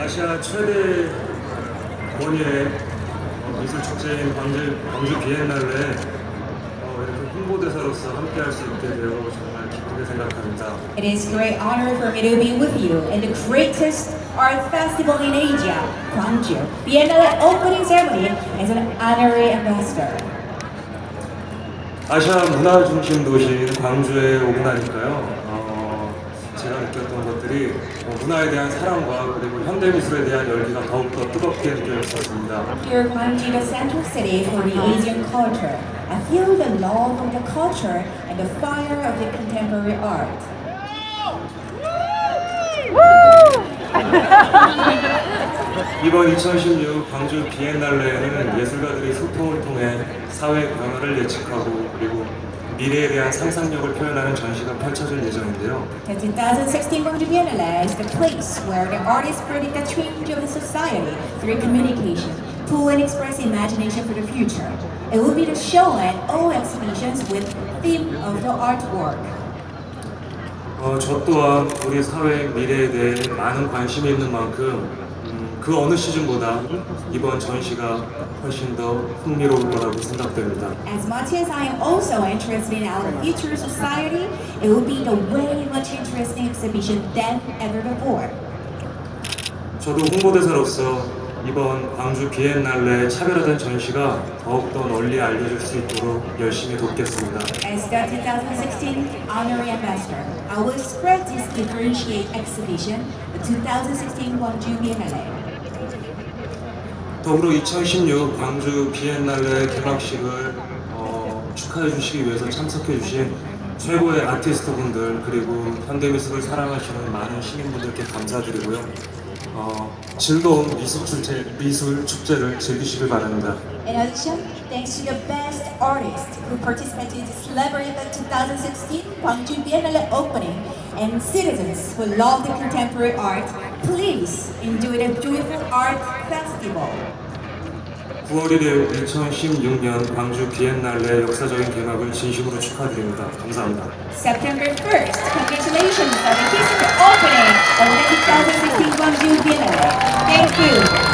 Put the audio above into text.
아시아 최대 권위의 어, 미술 축제인 광주, 광주 비엔날레 어, 이렇게 홍보대사로서 함께할 수 있게 되어 정말 기쁘게 생각합니다. It is a great honor for me to be with you in the greatest art festival in Asia, Gwangju. Biennale opening ceremony as an honorary ambassador. 아시아 문화 중심 도시인 광주에 오고 나니까요. 어, 제가 느꼈던 것들이 어, 문화에 대한 사랑과 그리고 현대 미술에 대한 열기가 더욱더 뜨겁게 느껴졌었습니다. Here, Gwangju, the central city for the Asian culture. I feel the love of the culture and the fire of the contemporary art. 이번 2016 광주 비엔날레에는 예술가들이 소통을 통해 사회 변화를 예측하고 그리고 미래에 대한 상상력을 표현하는 전시가 펼쳐질 예정인데요. The 2016 Gwangju Biennale is the place where the artists predict the change of the society through communication, pull and express imagination for the future. It will be the show and all exhibitions with theme of the artwork. 어, 저 또한 우리 사회 미래에 대해 많은 관심이 있는 만큼 음, 그 어느 시즌보다 이번 전시가 훨씬 더 흥미로울 거라고 생각됩니다. As much as I am also interested in our future society, it will be the way much interesting exhibition than ever before. 저도 홍보대사로서 이번 광주 비엔날레 차별화된 전시가 더욱더 널리 알려질 수 있도록 열심히 돕겠습니다. As the 2016 honorary ambassador, I will spread this differentiate exhibition, the 2016 Gwangju Biennale. 더불어 2016 광주 비엔날레 개막식을 어, 축하해 주시기 위해서 참석해 주신 최고의 아티스트 분들 그리고 현대미술을 사랑하시는 많은 시민분들께 감사드리고요. 어, 즐거운 미술 축제, 미술 축제를 즐기시길 바랍니다. In addition, thanks to the best artists who participated in celebrating the 2016 Gwangju Biennale opening and citizens who love the contemporary art, please enjoy the joyful art festival. 9월 1일 2016년 광주 비엔날레 역사적인 개막을 진심으로 축하드립니다. 감사합니다. September 1st, congratulations on the history opening of the Thank you.